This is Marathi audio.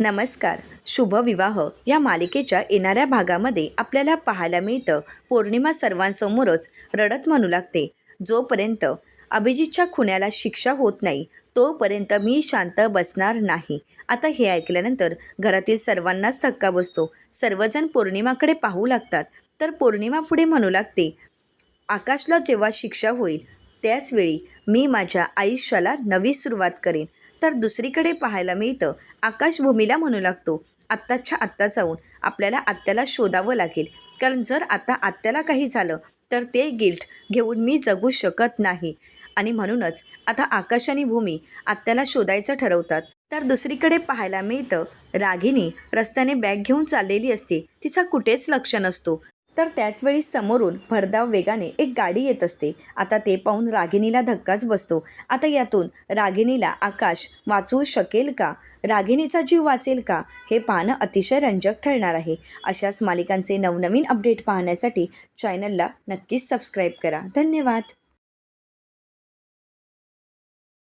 नमस्कार. शुभ विवाह या मालिकेच्या येणाऱ्या भागामध्ये आपल्याला पाहायला मिळतं पौर्णिमा सर्वांसमोरच रडत म्हणू लागते. जोपर्यंत अभिजितच्या खुण्याला शिक्षा होत नाही तोपर्यंत मी शांत बसणार नाही. आता हे ऐकल्यानंतर घरातील सर्वांनाच धक्का बसतो. सर्वजण पौर्णिमाकडे पाहू लागतात. तर पौर्णिमा पुढे म्हणू लागते आकाशला जेव्हा शिक्षा होईल त्याचवेळी मी माझ्या आयुष्याला नवी सुरुवात करेन. तर दुसरीकडे पाहायला मिळतं. आकाशभूमीला म्हणू लागतो. आत्ताच्या आत्ता जाऊन आपल्याला आत्याला शोधावं लागेल. कारण जर आता आत्याला काही झालं तर ते गिल्ट घेऊन मी जगू शकत नाही. आणि म्हणूनच आता आकाश आणि भूमी आत्याला शोधायचं ठरवतात. तर दुसरीकडे पाहायला मिळतं रागिनी रस्त्याने बॅग घेऊन चाललेली असते. तिचा कुठेच लक्ष नसतो. तर त्याचवेळी समोरून भरधाव वेगाने एक गाडी येत असते. आता ते पाहून रागिनीला धक्काच बसतो. आता यातून रागिनीला आकाश वाचवू शकेल का? रागिनीचा जीव वाचेल का? हे पाहणं अतिशय रंजक ठरणार आहे. अशाच मालिकांचे नवनवीन अपडेट पाहण्यासाठी चॅनलला नक्कीच सबस्क्राईब करा. धन्यवाद.